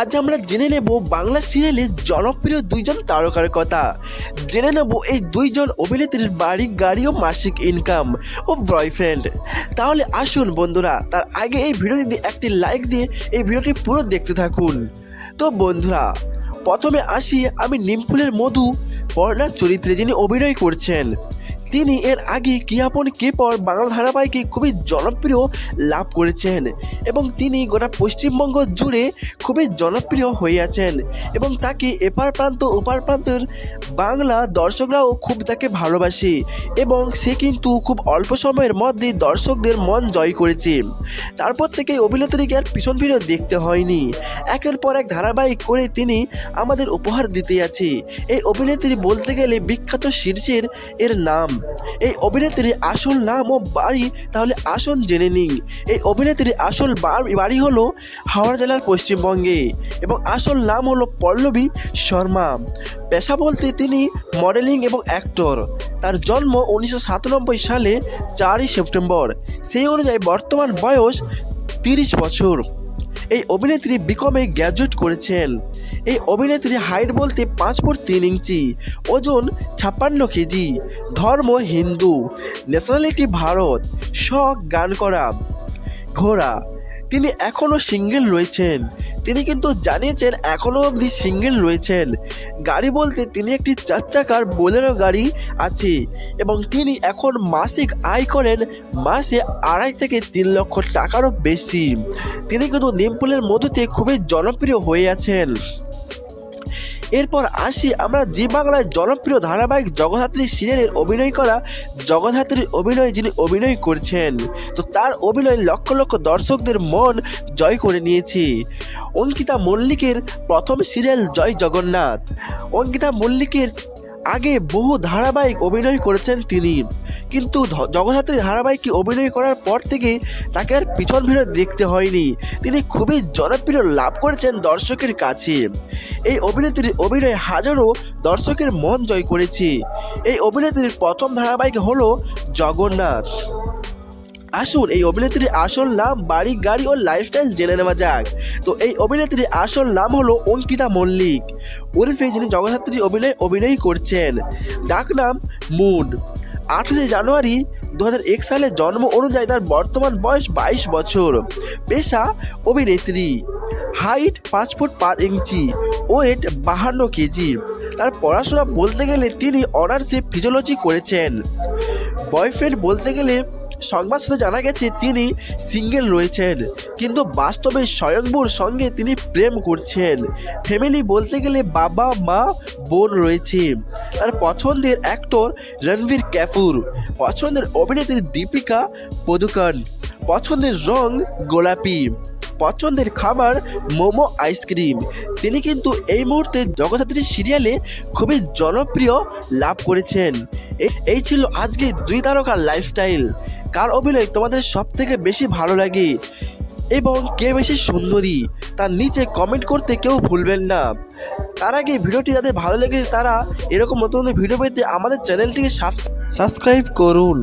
আজ আমরা জেনে নেব বাংলা সিরিয়ালের জনপ্রিয় দুইজন তারকার কথা। জেনে নেব এই দুইজন অভিনেত্রীর বাড়ি, গাড়ি ও মাসিক ইনকাম ও বয়ফ্রেন্ড তাহলে আসুন বন্ধুরা, তার আগে এই ভিডিওটি একটি লাইক দিয়ে এই ভিডিওটি পুরো দেখতে থাকুন। তো বন্ধুরা, প্রথমে আসি আমি নিমফুলের মধু, পর্ণার চরিত্রে যিনি অভিনয় করছেন। তিনি এর আগে কি আপন কে পর বাংলা ধারাবাহিকে খুবই জনপ্রিয় লাভ করেছেন এবং তিনি গোটা পশ্চিমবঙ্গ জুড়ে খুবই জনপ্রিয় হয়ে আছেন এবং তাকে এপার প্রান্ত, ওপার প্রান্তের বাংলা দর্শকরাও খুব তাকে ভালোবাসে এবং সে কিন্তু খুব অল্প সময়ের মধ্যে দর্শকদের মন জয় করেছে। তারপর থেকে অভিনেত্রীকে আর পিছন ফিরে দেখতে হয়নি। একের পর এক ধারাবাহিক করে তিনি আমাদের উপহার দিতে আছে এই অভিনেত্রী বলতে গেলে বিখ্যাত শীর্ষের এর নাম। এই অভিনেত্রীর আসল নাম ও বাড়ি তাহলে আসল জেনে নিন এই অভিনেত্রীর আসল বাড়ি হলো হাওড়া জেলার পশ্চিমবঙ্গে এবং আসল নাম হলো পল্লবী শর্মা। পেশা বলতে তিনি মডেলিং এবং অ্যাক্টর। তার জন্ম উনিশশো সাতানব্বই সালে চারই সেপ্টেম্বর। সেই অনুযায়ী বর্তমান বয়স তিরিশ বছর। এই অভিনেত্রী বিকমে গ্র্যাজুয়েট করেছেন। এই অভিনেত্রী হাইট বলতে পাঁচ ফুট তিন ইঞ্চি, ওজন ছাপ্পান্ন কেজি, ধর্ম হিন্দু ন্যাশনালিটি ভারত, শখ, গান করা, ঘোড়া। তিনি এখনও সিঙ্গেল রয়েছেন। তিনি কিন্তু জানিয়েছেন এখনও অবধি সিঙ্গেল রয়েছেন। গাড়ি বলতে তিনি একটি চার চাকার বোলেরো গাড়ি আছে এবং তিনি এখন মাসিক আয় করেন মাসে আড়াই থেকে তিন লক্ষ টাকারও বেশি। তিনি কিন্তু নিমপুলের মধ্যে খুবই জনপ্রিয় হয়ে আছেন। এরপর আসি আমরা জি বাংলায় জনপ্রিয় ধারাবাহিক জগধাত্রী সিরিয়ালের অভিনয় করা জগধাত্রীর অভিনয় যিনি অভিনয় করছেন। তো তার অভিনয় লক্ষ লক্ষ দর্শকদের মন জয় করে নিয়েছি। অঙ্কিতা মল্লিকের প্রথম সিরিয়াল জয় জগন্নাথ। অঙ্কিতা মল্লিকের আগে বহু ধারাবাহিক অভিনয় করেছেন তিনি। কিন্তু ধ- জগদ্ধাত্রী ধারাবাহিকে অভিনয় করার পর থেকে তাকে আর পিছন ফিরে দেখতে হয়নি। তিনি খুবই জনপ্রিয় লাভ করেছেন দর্শকের কাছে। এই অভিনেত্রীর অভিনয় হাজারো দর্শকের মন জয় করেছে। এই অভিনেত্রীর প্রথম ধারাবাহিক হলো জগন্নাথ। আসুন এই অভিনেত্রীর আসল নাম, বাড়ি, গাড়ি ও লাইফস্টাইল জেনে নেওয়া যাক। তো এই অভিনেত্রীর আসল নাম হলো অঙ্কিতা মল্লিক। ওরফে যিনি জগদ্ধাত্রী অভিনয় অভিনয় করছেন। ডাক নাম মুন। আঠাশে জানুয়ারি দু সালে জন্ম অনুযায়ী তার বর্তমান বয়স বাইশ বছর। পেশা অভিনেত্রী। হাইট পাঁচ ফুট পাঁচ ইঞ্চি, ওয়েট বাহান্ন কেজি। তার পড়াশোনা বলতে গেলে তিনি অনার্সে ফিজিওলজি করেছেন। বয়ফ্রেন্ড বলতে গেলে সংবাদ জানা গেছে তিনি সিঙ্গেল রয়েছেন। কিন্তু বাস্তবে স্বয়ংবুর সঙ্গে তিনি প্রেম করছেন। ফ্যামিলি বলতে গেলে বাবা, মা, বোন রয়েছে। তার পছন্দের অ্যাক্টর রণবীর ক্যাপুর পছন্দের অভিনেত্রী দীপিকা পদুকন। পছন্দের রং গোলাপি। পছন্দের খাবার মোমো আইসক্রিম। তিনি কিন্তু এই মুহূর্তে জগদ্ধাত্রী সিরিয়ালে খুবই জনপ্রিয় লাভ করেছেন। এই ছিল আজকে দুই তারকার লাইফস্টাইল কার অভিনয় তোমাদের সব থেকে বেশি ভালো লাগে? এবং কে বেশি সুন্দরী? তার নিচে কমেন্ট করতে কেউ ভুলবেন না। তার আগে ভিডিওটি যাদের ভালো লেগেছে তারা এরকম নতুন ভিডিও পেতে আমাদের চ্যানেলটিকে সাবস্ক্রাইব করুন।